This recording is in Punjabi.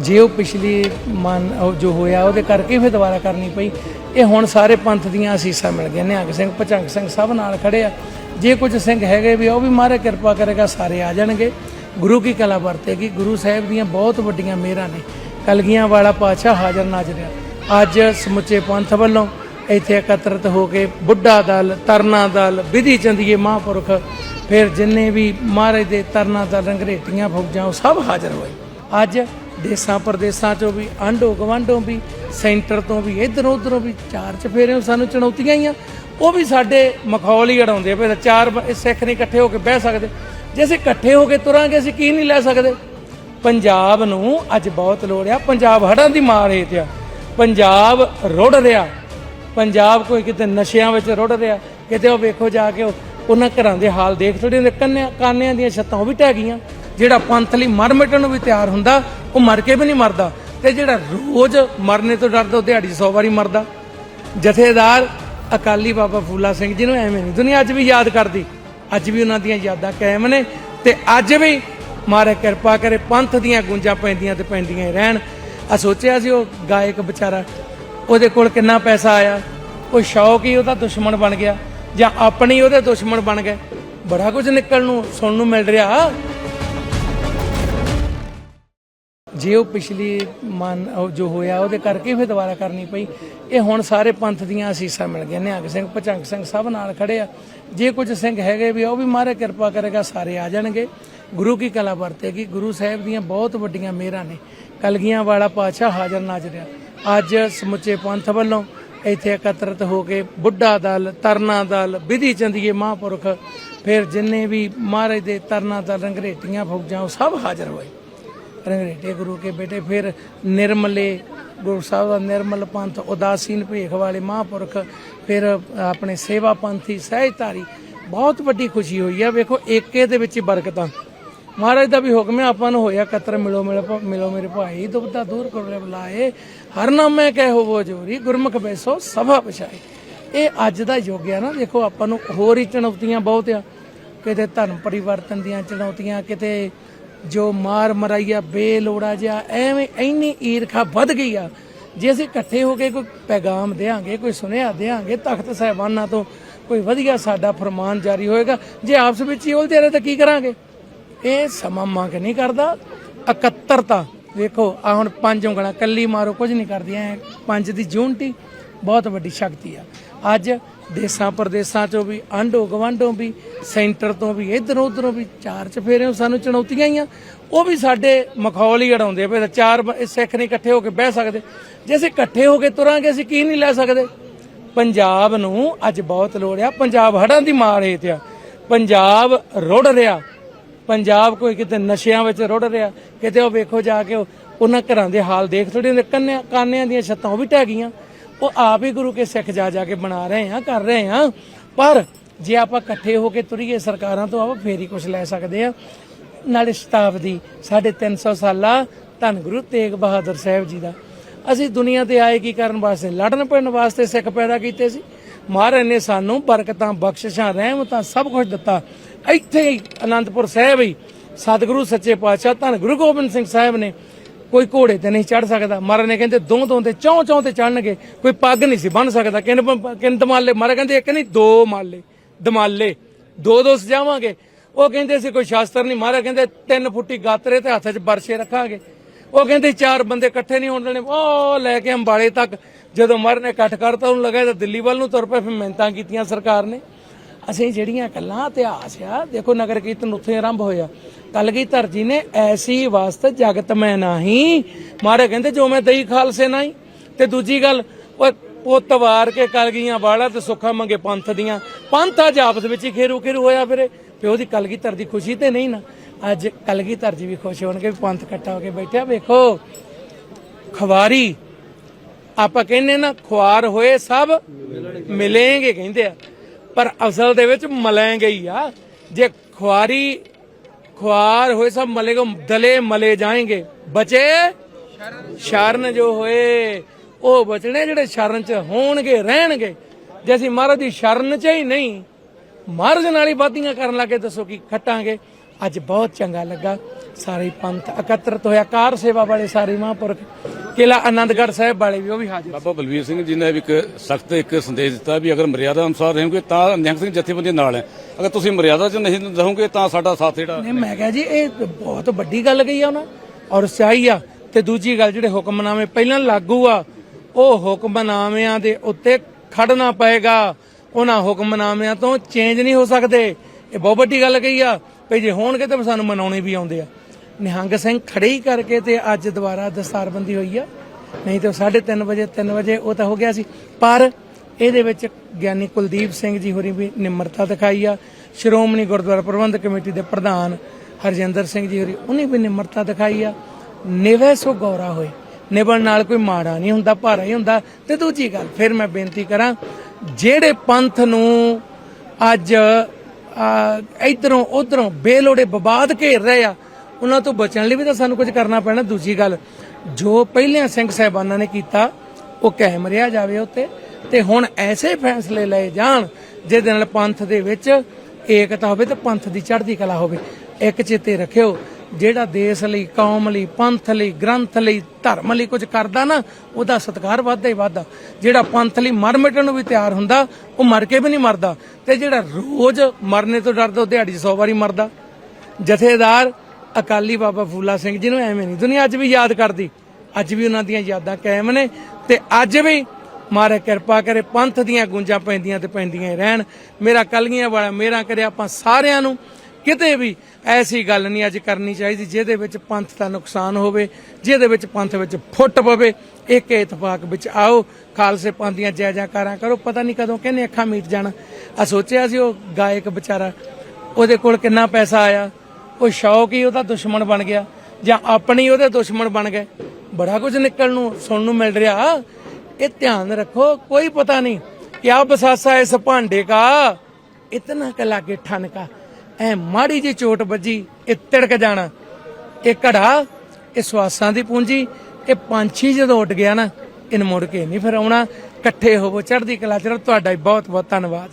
ਜੇ ਉਹ ਪਿਛਲੀ ਮਨ, ਉਹ ਜੋ ਹੋਇਆ, ਉਹਦੇ ਕਰਕੇ ਫਿਰ ਦੁਬਾਰਾ ਕਰਨੀ ਪਈ। ਇਹ ਹੁਣ ਸਾਰੇ ਪੰਥ ਦੀਆਂ ਅਸੀਸਾਂ ਮਿਲ ਗਈਆਂ, ਨਿਹੰਗ ਸਿੰਘ, ਭਚੰਗ ਸਿੰਘ ਸਭ ਨਾਲ ਖੜੇ ਆ। ਜੇ ਕੁਝ ਸਿੰਘ ਹੈਗੇ ਵੀ ਉਹ ਵੀ ਮਹਾਰਾਜ ਕਿਰਪਾ ਕਰੇਗਾ, ਸਾਰੇ ਆ ਜਾਣਗੇ। ਗੁਰੂ ਕੀ ਕਲਾ ਵਰਤੇਗੀ। ਗੁਰੂ ਸਾਹਿਬ ਦੀਆਂ ਬਹੁਤ ਵੱਡੀਆਂ ਮਿਹਰਾਂ ਨੇ। ਕਲਗੀਆਂ ਵਾਲਾ ਪਾਤਸ਼ਾਹ ਹਾਜ਼ਰ ਨਾਜ਼ਰ ਆ। ਅੱਜ ਸਮੁੱਚੇ ਪੰਥ ਵੱਲੋਂ ਇੱਥੇ ਇਕੱਤਰਤ ਹੋ ਕੇ ਬੁੱਢਾ ਦਲ, ਤਰਨਾ ਦਲ, ਵਿਧੀ ਚੰਦੀਏ ਮਹਾਂਪੁਰਖ, ਫਿਰ ਜਿੰਨੇ ਵੀ ਮਹਾਰਾਜ ਦੇ ਤਰਨਾ ਦਲ ਰੰਗਰੇਟੀਆਂ, ਫੌਜਾਂ, ਉਹ ਸਭ ਹਾਜ਼ਰ ਹੋਏ। ਅੱਜ ਦੇਸਾਂ ਪ੍ਰਦੇਸਾਂ ਚੋਂ ਵੀ, ਆਂਢੋ ਗਵਾਂਢੋਂ ਵੀ, ਸੈਂਟਰ ਤੋਂ ਵੀ, ਇਧਰੋਂ ਉਧਰੋਂ ਵੀ ਚਾਰ ਚਫੇਰੇ ਸਾਨੂੰ ਚੁਣੌਤੀਆਂ ਹੀ ਆ ਉਹ ਵੀ ਸਾਡੇ ਮਖੌਲ ਹੀ ਅੜਾਉਂਦੇ ਆ ਪਏ ਚਾਰ ਬ- ਸਿੱਖ ਨਹੀਂ ਇਕੱਠੇ ਹੋ ਕੇ ਬਹਿ ਸਕਦੇ। ਜੇ ਅਸੀਂ ਇਕੱਠੇ ਹੋ ਕੇ ਤੁਰਾਂਗੇ, ਅਸੀਂ ਕੀ ਨਹੀਂ ਲੈ ਸਕਦੇ? ਪੰਜਾਬ ਨੂੰ ਅੱਜ ਬਹੁਤ ਲੋੜ ਆ। ਪੰਜਾਬ ਹੜਾਂ ਦੀ ਮਾਰ ਹੇਠ ਆ। ਪੰਜਾਬ ਰੁੜ ਰਿਹਾ। ਪੰਜਾਬ ਕੋਈ ਕਿਤੇ ਨਸ਼ਿਆਂ ਵਿੱਚ ਰੁੜ ਰਿਹਾ। ਕਿਤੇ ਉਹ ਵੇਖੋ ਜਾ ਕੇ ਉਹਨਾਂ ਘਰਾਂ ਦੇ ਹਾਲ ਦੇਖ ਥੋੜੇ ਦੇ ਕੰਨਿਆਂ, ਕਾਨਿਆਂ ਦੀਆਂ ਛੱਤਾਂ ਉਹ ਵੀ ਢਹਿ ਗਈਆਂ। ਜਿਹੜਾ ਪੰਥ ਲਈ ਮਰ ਮਿਟਣ ਨੂੰ ਵੀ ਤਿਆਰ ਹੁੰਦਾ ਉਹ ਮਰ ਕੇ ਵੀ ਨਹੀਂ ਮਰਦਾ। ਤੇ ਜਿਹੜਾ ਰੋਜ਼ ਮਰਨੇ ਤੋਂ ਡਰਦਾ, ਉਹ ਦਿਹਾੜੀ 100 ਵਾਰੀ ਮਰਦਾ। ਜਥੇਦਾਰ ਅਕਾਲੀ ਬਾਬਾ ਫੂਲਾ ਸਿੰਘ ਜੀ ਨੂੰ ਐਵੇਂ ਨਹੀਂ ਦੁਨੀਆ ਅੱਜ ਵੀ ਯਾਦ ਕਰਦੀ। ਅੱਜ ਵੀ ਉਹਨਾਂ ਦੀਆਂ ਯਾਦਾਂ ਕਾਇਮ ਨੇ ਤੇ ਅੱਜ ਵੀ ਮਾਰੇ ਕਿਰਪਾ ਕਰੇ, ਪੰਥ ਦੀਆਂ ਗੁੰਜਾਂ ਪੈਂਦੀਆਂ ਤੇ ਪੈਂਦੀਆਂ ਹੀ ਰਹਿਣ। ਆ ਸੋਚਿਆ ਸੀ ਉਹ ਗਾਇਕ ਵਿਚਾਰਾ, ਉਹਦੇ ਕੋਲ ਕਿੰਨਾ ਪੈਸਾ ਆਇਆ? ਉਹ ਸ਼ੌਕ ਹੀ ਉਹਦਾ ਦੁਸ਼ਮਣ ਬਣ ਗਿਆ ਜਾਂ ਆਪਣੀ ਉਹਦੇ ਦੁਸ਼ਮਣ ਬਣ ਗਏ? ਬੜਾ ਕੁਝ ਨਿਕਲਣ ਨੂੰ, ਸੁਣਨ ਨੂੰ ਮਿਲ ਰਿਹਾ। ਜੇ ਉਹ ਪਿਛਲੀ ਮਨ, ਉਹ ਜੋ ਹੋਇਆ, ਉਹਦੇ ਕਰਕੇ ਫਿਰ ਦੁਬਾਰਾ ਕਰਨੀ ਪਈ। ਇਹ ਹੁਣ ਸਾਰੇ ਪੰਥ ਦੀਆਂ ਅਸੀਸਾਂ ਮਿਲ ਗਈਆਂ, ਨਿਹੰਗ ਸਿੰਘ, ਭਚੰਗ ਸਿੰਘ ਸਭ ਨਾਲ ਖੜੇ ਆ। ਜੇ ਕੁਝ ਸਿੰਘ ਹੈਗੇ ਵੀ ਉਹ ਵੀ ਮਾਰੇ ਕਿਰਪਾ ਕਰੇਗਾ, ਸਾਰੇ ਆ ਜਾਣਗੇ। ਗੁਰੂ ਕੀ ਕਲਾ ਵਰਤੇਗੀ। ਗੁਰੂ ਸਾਹਿਬ ਦੀਆਂ ਬਹੁਤ ਵੱਡੀਆਂ ਮਿਹਰਾਂ ਨੇ। ਕਲਗੀਆਂ ਵਾਲਾ ਪਾਤਸ਼ਾਹ ਹਾਜ਼ਰ ਨਾਜ਼ਰ ਆ ਅੱਜ ਸਮੁੱਚੇ ਪੰਥ ਵੱਲੋਂ ਇੱਥੇ ਇਕੱਤਰਤ ਹੋ ਕੇ ਬੁੱਢਾ ਦਲ, ਤਰਨਾ ਦਲ, ਵਿਧੀ ਚੰਦੀਏ ਮਹਾਂਪੁਰਖ, ਫਿਰ ਜਿੰਨੇ ਵੀ ਮਹਾਰਾਜ ਦੇ ਤਰਨਾ ਦਲ ਰੰਗਰੇਟੀਆਂ, ਫੌਜਾਂ, ਉਹ ਸਭ ਹਾਜ਼ਰ ਹੋਏ। ਰੰਗਰੇਟੇ ਗੁਰੂ ਕੇ ਬੇਟੇ, ਫਿਰ ਨਿਰਮਲੇ ਗੁਰੂ ਸਾਹਿਬ ਦਾ ਨਿਰਮਲ ਪੰਥ, ਉਦਾਸੀਨ ਭੇਖ ਵਾਲੇ ਮਹਾਂਪੁਰਖ, ਫਿਰ ਆਪਣੇ ਸੇਵਾ ਪੰਥੀ ਸਹਿਜਧਾਰੀ, ਬਹੁਤ ਵੱਡੀ ਖੁਸ਼ੀ ਹੋਈ ਆ। ਵੇਖੋ, ਏਕੇ ਦੇ ਵਿੱਚ ਬਰਕਤਾਂ। ਮਹਾਰਾਜ ਦਾ ਵੀ ਹੁਕਮ ਹੈ ਆਪਾਂ ਨੂੰ ਹੋਇਆ ਕਤਰ, ਮਿਲੋ ਮਿਲੋ ਮਿਲੋ ਮੇਰੇ ਭਾਈ ਦੁਬਦਾ ਦੂਰ ਕਰੋ ਬੁਲਾਏ ਹਰ ਨਾਮੇ ਕਹਿ ਹੋਵੋ ਜੋਰੀ ਗੁਰਮੁਖ ਬੈਸੋ, ਸਭਾ ਪਛਾਏ। ਇਹ ਅੱਜ ਦਾ ਯੁੱਗ ਆ ਨਾ ਦੇਖੋ ਆਪਾਂ ਨੂੰ ਹੋਰ ਹੀ ਚੁਣੌਤੀਆਂ ਬਹੁਤ ਆ। ਕਿਤੇ ਧਰਮ ਪਰਿਵਰਤਨ ਦੀਆਂ ਚੁਣੌਤੀਆਂ, ਕਿਤੇ ਜੋ ਮਾਰ ਮਰਾਈਆ, ਬੇਲੋੜਾ ਜਿਹਾ, ਐਵੇਂ ਇੰਨੀ ਈਰਖਾ ਵੱਧ ਗਈ ਆ। ਜੇ ਅਸੀਂ ਇਕੱਠੇ ਹੋ ਕੇ ਕੋਈ ਪੈਗਾਮ ਦੇਾਂਗੇ ਕੋਈ ਸੁਨੇਹਾ ਦੇਾਂਗੇ ਤਖਤ ਸਾਹਿਬਾਨਾਂ ਤੋਂ ਕੋਈ ਵਧੀਆ ਸਾਡਾ ਫਰਮਾਨ ਜਾਰੀ ਹੋਏਗਾ। ਜੇ ਆਪਸ ਵਿੱਚ ਹੀ ਉਲਝੇ ਰਹੇ ਤਾਂ ਕੀ ਕਰਾਂਗੇ? ਇਹ ਸਮਾਂ ਮੰਗ ਨਹੀਂ ਕਰਦਾ। ਇਕੱਤਰਤਾ, ਵੇਖੋ ਆ ਹੁਣ ਪੰਜ ਉਂਗਲਾਂ, ਕੱਲੀ ਮਾਰੋ, ਕੁਝ ਨਹੀਂ ਕਰਦੀਆਂ ਇਹ ਪੰਜ ਦੀ ਜੂਨਟੀ ਬਹੁਤ ਵੱਡੀ ਸ਼ਕਤੀ ਆ। ਅੱਜ ਦੇਸਾਂ ਪ੍ਰਦੇਸਾਂ ਚੋਂ ਵੀ, ਆਂਢੋ ਗਵਾਂਢੋਂ ਵੀ, ਸੈਂਟਰ ਤੋਂ ਵੀ, ਇਧਰੋਂ ਉਧਰੋਂ ਵੀ ਚਾਰ ਚਫੇਰੇ ਸਾਨੂੰ ਚੁਣੌਤੀਆਂ ਆਈਆਂ। ਉਹ ਵੀ ਸਾਡੇ ਮਖੌਲ ਹੀ ਅੜਾਉਂਦੇ ਪਏ ਚਾਰ ਸਿੱਖ ਨਹੀਂ ਇਕੱਠੇ ਹੋ ਕੇ ਬਹਿ ਸਕਦੇ। ਜੇ ਅਸੀਂ ਇਕੱਠੇ ਹੋ ਕੇ ਤੁਰਾਂਗੇ, ਅਸੀਂ ਕੀ ਨਹੀਂ ਲੈ ਸਕਦੇ? ਪੰਜਾਬ ਨੂੰ ਅੱਜ ਬਹੁਤ ਲੋੜ ਆ। ਪੰਜਾਬ ਹੜਾਂ ਦੀ ਮਾਰ ਹੇਠ ਆ। ਪੰਜਾਬ ਰੁੜ ਰਿਹਾ। ਪੰਜਾਬ ਕੋਈ ਕਿਤੇ ਨਸ਼ਿਆਂ ਵਿੱਚ ਰੁੜ ਰਿਹਾ। ਕਿਤੇ ਉਹ ਵੇਖੋ ਜਾ ਕੇ ਉਹਨਾਂ ਘਰਾਂ ਦੇ ਹਾਲ ਦੇਖ ਥੋੜੇ ਦੇ ਕੰਨਿਆਂ ਕਾਨਿਆਂ ਦੀਆਂ ਛੱਤਾਂ ਉਹ ਵੀ ਢਹਿ ਗਈਆਂ। ਉਹ ਆਪ ਹੀ ਗੁਰੂ ਕੇ ਸਿੱਖ ਜਾ ਜਾ ਕੇ ਬਣਾ ਰਹੇ ਆ ਕਰ ਰਹੇ ਆ ਪਰ ਜੇ ਆਪਾਂ ਇਕੱਠੇ ਹੋ ਕੇ ਤੁਰੀਏ ਸਰਕਾਰਾਂ ਤੋਂ, ਆਪਾਂ ਫੇਰ ਹੀ ਕੁਝ ਲੈ ਸਕਦੇ ਆ ਨਾਲੇ ਸ਼ਤਾਬਦੀ, ਸਾਡੇ 300 ਸਾਲਾ, ਧੰਨ ਗੁਰੂ ਤੇਗ ਬਹਾਦਰ ਸਾਹਿਬ ਜੀ ਦਾ। ਅਸੀਂ ਦੁਨੀਆ ਤੇ ਆਏ ਕੀ ਕਰਨ ਵਾਸਤੇ? ਲੜਨ ਪੈਣ ਵਾਸਤੇ ਸਿੱਖ ਪੈਦਾ ਕੀਤੇ ਸੀ। ਮਹਾਰਾਜ ਨੇ ਸਾਨੂੰ ਬਰਕਤਾਂ, ਬਖਸ਼ਿਸ਼ਾਂ, ਰਹਿਮਤਾਂ ਸਭ ਕੁਝ ਦਿੱਤਾ। ਇੱਥੇ ਹੀ ਅਨੰਦਪੁਰ ਸਾਹਿਬ ਹੀ ਸਤਿਗੁਰੂ ਸੱਚੇ ਪਾਤਸ਼ਾਹ ਧੰਨ ਗੁਰੂ ਗੋਬਿੰਦ ਸਿੰਘ ਸਾਹਿਬ ਨੇ ਕੋਈ ਘੋੜੇ ਤੇ ਨਹੀਂ ਚੜ ਸਕਦਾ। ਮਹਾਰਾਜ ਨੇ ਕਹਿੰਦੇ, ਦੋ ਦੋ ਤੇ ਚੌਂ ਚੌਂ ਤੇ ਚੜਨਗੇ ਕੋਈ ਪੱਗ ਨਹੀਂ ਸੀ, ਬੰਨ ਸਕਦਾ। ਕਿੰਨ ਕਿੰਨ ਦਮਾਲੇ? ਮਹਾਰਾਜ ਕਹਿੰਦੇ, ਇੱਕ ਨਹੀਂ, ਦੋ ਮਾਲੇ। ਦਮਾਲੇ। ਦੋ ਦੋ ਸਜਾਵਾਂਗੇ। ਉਹ ਕਹਿੰਦੇ ਸੀ, ਕੋਈ ਸ਼ਾਸਤਰ ਨਹੀਂ। ਮਹਾਰਾਜ ਕਹਿੰਦੇ, ਤਿੰਨ ਫੁੱਟੀ ਗਾਤਰੇ ਤੇ ਹੱਥ 'ਚ ਬਰਸ਼ੇ ਰੱਖਾਂਗੇ। ਉਹ ਕਹਿੰਦੇ, ਚਾਰ ਬੰਦੇ ਇਕੱਠੇ ਨਹੀਂ ਹੋਣ ਦੇਣੇ। ਉਹ ਲੈ ਕੇ ਅੰਬਾਲੇ ਤੱਕ ਜਦੋਂ ਮਰ ਨੇ ਇਕੱਠ ਕਰਤਾ, ਉਹਨੂੰ ਲੱਗਾ ਤਾਂ ਦਿੱਲੀ ਵੱਲ ਨੂੰ ਤੁਰ ਪਏ। ਫਿਰ ਮਿਹਨਤਾਂ ਕੀਤੀਆਂ ਸਰਕਾਰ ਨੇ। ਅਸੀਂ ਜਿਹੜੀਆਂ ਗੱਲਾਂ ਇਤਿਹਾਸ ਆ, ਦੇਖੋ ਨਗਰ ਕੀਰਤਨ ਉੱਥੇ ਆਰੰਭ ਹੋਇਆ। ਕਲਗੀ ਧਰਜੀ ਨੇ ਐਸੀ ਵਸਤ ਜਗਤ ਮੈਂ ਨਹੀਂ। ਮਾਰੇ ਕਹਿੰਦੇ ਜੋ ਮੈਂ ਦਈ ਖਾਲਸੇ ਨਹੀਂ। ਤੇ ਦੂਜੀ ਗੱਲ, ਉਹ ਪੁੱਤ ਵਾਰ ਕੇ ਕਲਗੀਆਂ ਵਾਲਾ ਤੇ ਸੁੱਖਾ ਮੰਗੇ ਪੰਥ ਦੀਆਂ। ਪੰਥ ਅੱਜ ਆਪਸ ਵਿੱਚ ਹੀ ਖੇਰੂ ਖੇਰੂ ਹੋਇਆ ਫਿਰੇ। ਪਿਓ ਦੀ ਕਲਗੀਧਰ ਦੀ ਖੁਸ਼ੀ ਤੇ ਨਹੀਂ ਨਾ। ਅੱਜ ਕਲਗੀ ਧਰਜੀ ਵੀ ਖੁਸ਼ ਹੋਣਗੇ ਵੀ ਪੰਥ ਇਕੱਠਾ ਹੋ ਕੇ ਬੈਠਿਆ। ਵੇਖੋ ਖਵਾਰੀ ਆਪਾਂ ਕਹਿੰਦੇ ਨਾ, ਖੁਆਰ ਹੋਏ ਸਭ ਮਿਲेंगे ਕਹਿੰਦੇ ਆ। ਪਰ ਅਸਲ ਦੇ ਵਿੱਚ ਮਲੇਂਗੇ ਹੀ ਆ। ਜੇ ਖੁਆਰੀ, ਖੁਆਰ ਹੋਏ ਸਭ ਮਲੇਗਾ ਦਲੇ ਮਲੇ ਜਾਣਗੇ ਬਚੇ ਸ਼ਰਨ ਜੋ ਹੋਏ, ਉਹ ਬਚਣੇ ਜਿਹੜੇ ਸ਼ਰਨ ਚ ਹੋਣਗੇ, ਰਹਿਣਗੇ। ਜੇ ਅਸੀਂ ਮਹਾਰਾਜ ਦੀ ਸ਼ਰਨ ਚ ਹੀ ਨਹੀਂ, ਮਹਾਰਾਜ ਨਾਲ ਹੀ ਬਾਤੀਆਂ ਕਰਨ ਲੱਗੇ, ਦੱਸੋ ਕੀ ਖੱਟਾਂਗੇ? ਅੱਜ ਬਹੁਤ ਚੰਗਾ ਲੱਗਾ। ਸਾਰੇ ਪੰਥ ਇਕੱਤਰਤ ਹੋਇਆ ਕਾਰ ਸੇਵਾ ਵਾਲੇ ਸਾਰੇ ਮਹਾਂਪੁਰਖ। ਕਿਲਾ ਆਨੰਦਗੜ੍ਹ ਸਾਹਿਬ ਵਾਲੇ ਵੀ ਉਹ ਵੀ ਹਾਜ਼ਰ ਬਾਬਾ ਬਲਵੀਰ ਸਿੰਘ ਜੀ ਨੇ ਵੀ ਇੱਕ ਸਖਤ ਇੱਕ ਸੰਦੇਸ਼ ਦਿੱਤਾ ਵੀ ਅਗਰ ਮਰਿਆਦਾ ਅਨੁਸਾਰ ਰਹੋਗੇ ਤਾਂ ਨਿਹੰਗ ਸਿੰਘ ਜਥੇਬੰਦੀ ਨਾਲ ਹੈ। ਅਗਰ ਤੁਸੀਂ ਮਰਿਆਦਾ 'ਚ ਨਹੀਂ ਰਹੋਗੇ ਤਾਂ ਸਾਡਾ ਸਾਥ ਜਿਹੜਾ ਨਹੀਂ ਮੈਂ ਕਿਹਾ ਜੀ ਇਹ ਬਹੁਤ ਵੱਡੀ ਗੱਲ ਕਹੀ ਆ ਉਹਨਾਂ ਔਰ ਸਹੀ ਆ। ਤੇ ਦੂਜੀ ਗੱਲ ਜਿਹੜੇ ਹੁਕਮਨਾਮੇ ਪਹਿਲਾਂ ਲਾਗੂ ਆ ਉਹ ਹੁਕਮਨਾਮਿਆਂ ਦੇ ਉੱਤੇ ਖੜਨਾ ਪਏਗਾ। ਉਹਨਾਂ ਹੁਕਮਨਾਮਿਆਂ ਤੋਂ ਚੇਂਜ ਨਹੀਂ ਹੋ ਸਕਦੇ। ਇਹ ਬਹੁਤ ਵੱਡੀ ਗੱਲ ਕਹੀ ਆ। ਭਈ ਜੇ ਹੋਣਗੇ ਤਾਂ ਸਾਨੂੰ ਮਨਾਉਣੇ ਵੀ ਆਉਂਦੇ ਆ। ਨਿਹੰਗ ਸਿੰਘ ਖੜੇ ਹੀ ਕਰਕੇ ਤੇ ਅੱਜ ਦੁਬਾਰਾ ਦਸਤਾਰਬੰਦੀ ਹੋਈ ਆ। ਨਹੀਂ ਤਾਂ 3:30 ਵਜੇ 3 ਵਜੇ ਉਹ ਤਾਂ ਹੋ ਗਿਆ ਸੀ। ਪਰ ਇਹਦੇ ਵਿੱਚ ਗਿਆਨੀ ਕੁਲਦੀਪ ਸਿੰਘ ਜੀ ਹੋਰੀ ਵੀ ਨਿਮਰਤਾ ਦਿਖਾਈ ਆ। ਸ਼੍ਰੋਮਣੀ ਗੁਰਦੁਆਰਾ ਪ੍ਰਬੰਧਕ ਕਮੇਟੀ ਦੇ ਪ੍ਰਧਾਨ ਹਰਜਿੰਦਰ ਸਿੰਘ ਜੀ ਹੋਰੀ, ਉਹਨੇ ਵੀ ਨਿਮਰਤਾ ਦਿਖਾਈ ਆ। ਨਿਵੇ ਸੋ ਗੌਰਾ ਹੋਏ। ਨਿਭਣ ਨਾਲ ਕੋਈ ਮਾੜਾ ਨਹੀਂ ਹੁੰਦਾ, ਭਾਰਾ ਹੀ ਹੁੰਦਾ। ਤੇ ਦੂਜੀ ਗੱਲ, ਫਿਰ ਮੈਂ ਬੇਨਤੀ ਕਰਾਂ, ਜਿਹੜੇ ਪੰਥ ਨੂੰ ਅੱਜ ਇਧਰੋਂ, ਉਧਰੋਂ ਬੇਲੋੜੇ ਵਿਵਾਦ ਘੇਰ ਰਹੇ ਆ ਉਹਨਾਂ ਤੋਂ ਬਚਣ ਲਈ ਵੀ ਤਾਂ ਸਾਨੂੰ ਕੁਝ ਕਰਨਾ ਪੈਣਾ। ਦੂਜੀ ਗੱਲ, ਜੋ ਪਹਿਲਿਆਂ ਸਿੰਘ ਸਾਹਿਬਾਨਾਂ ਨੇ ਕੀਤਾ, ਉਹ ਕਾਇਮ ਰਿਹਾ ਜਾਵੇ ਉੱਤੇ। ਤੇ ਹੁਣ ਐਸੇ ਫੈਸਲੇ ਲਏ ਜਾਣ, ਜਿਹਦੇ ਨਾਲ ਪੰਥ ਦੇ ਵਿੱਚ ਏਕਤਾ ਹੋਵੇ ਤੇ ਪੰਥ ਦੀ ਚੜ੍ਹਦੀ ਕਲਾ ਹੋਵੇ। ਇੱਕ ਚੇਤੇ ਰੱਖਿਓ, ਜਿਹੜਾ ਦੇਸ਼ ਲਈ, ਕੌਮ ਲਈ, ਪੰਥ ਲਈ, ਗ੍ਰੰਥ ਲਈ, ਧਰਮ ਲਈ ਕੁਝ ਕਰਦਾ ਨਾ, ਉਹਦਾ ਸਤਿਕਾਰ ਵੱਧਦਾ ਹੀ ਵੱਧਦਾ। ਜਿਹੜਾ ਪੰਥ ਲਈ ਮਰ ਮਿਟਣ ਨੂੰ ਵੀ ਤਿਆਰ ਹੁੰਦਾ, ਉਹ ਮਰ ਕੇ ਵੀ ਨਹੀਂ ਮਰਦਾ। ਤੇ ਜਿਹੜਾ ਰੋਜ਼ ਮਰਨੇ ਤੋਂ ਡਰਦਾ, ਉਹ ਦਿਹਾੜੀ 'ਚ 100 ਵਾਰੀ ਮਰਦਾ। ਜਥੇਦਾਰ ਅਕਾਲੀ ਬਾਬਾ ਫੂਲਾ ਸਿੰਘ ਜੀ ਨੂੰ ਐਵੇਂ ਨਹੀਂ ਦੁਨੀਆ ਅੱਜ ਵੀ ਯਾਦ ਕਰਦੀ। ਅੱਜ ਵੀ ਉਹਨਾਂ ਦੀਆਂ ਯਾਦਾਂ ਕਾਇਮ ਨੇ ਤੇ ਅੱਜ ਵੀ ਮਾਰੇ ਕਿਰਪਾ ਕਰੇ, ਪੰਥ ਦੀਆਂ ਗੁੰਜਾਂ ਪੈਂਦੀਆਂ ਤੇ ਪੈਂਦੀਆਂ ਰਹਿਣ। ਮੇਰਾ ਕਲਗੀਆਂ ਵਾਲਾ ਮੇਰਾ ਕਰੇ ਆਪਾਂ ਸਾਰਿਆਂ ਨੂੰ ਕਿਤੇ ਵੀ ਐਸੀ ਗੱਲ ਨਹੀਂ ਅੱਜ ਕਰਨੀ ਚਾਹੀਦੀ ਜਿਹਦੇ ਵਿੱਚ ਪੰਥ ਦਾ ਨੁਕਸਾਨ ਹੋਵੇ, ਜਿਹਦੇ ਵਿੱਚ ਪੰਥ ਵਿੱਚ ਫੁੱਟ ਪਵੇ। ਇੱਕ ਇਤਫਾਕ ਵਿੱਚ ਆਓ, ਖਾਲਸੇ ਪੰਥ ਦੀਆਂ ਜੈ ਜੈਕਾਰਾਂ ਕਰੋ, ਪਤਾ ਨਹੀਂ ਕਦੋਂ ਕਹਿੰਦੇ ਅੱਖਾਂ ਮੀਟ ਜਾਣਾ। ਆ ਸੋਚਿਆ ਸੀ ਉਹ ਗਾਇਕ ਵਿਚਾਰਾ, ਉਹਦੇ ਕੋਲ ਕਿੰਨਾ ਪੈਸਾ ਆਇਆ? ਉਹ ਸ਼ੌਕ ਹੀ ਉਹਦਾ ਦੁਸ਼ਮਣ ਬਣ ਗਿਆ, ਜਾਂ ਆਪਣੀ ਉਹਦੇ ਦੁਸ਼ਮਣ ਬਣ ਗਏ। ਬੜਾ ਕੁਝ ਨਿਕਲਣ ਨੂੰ, ਸੁਣਨ ਨੂੰ ਮਿਲ ਰਿਹਾ। ਇਹ ਧਿਆਨ ਰੱਖੋ, ਕੋਈ ਪਤਾ ਨਹੀਂ ਕਿਆ ਬਸਾਸਾ ਇਸ ਭਾਂਡੇ ਕਾ, ਇਤਨਾ ਕ ਲਾਗੇ ਠਨਕਾ ਐ ਮਾੜੀ ਜੀ ਚੋਟ ਵੱਜੀ, ਇਹ ਤਿੜਕ ਜਾਣਾ। ਇਹ ਘੜਾ, ਇਹ ਸਵਾਸਾਂ ਦੀ ਪੂੰਜੀ, ਇਹ ਪੰਛੀ ਜਦੋਂ ਉੱਡ ਗਿਆ ਨਾ ਇਹਨ ਮੁੜ ਕੇ ਨਹੀਂ ਫਿਰ ਆਉਣਾ। ਇਕੱਠੇ ਹੋਵੋ ਚੜ੍ਹਦੀ ਕਲਾ ਚ ਤੁਹਾਡਾ ਬਹੁਤ ਬਹੁਤ ਧੰਨਵਾਦ।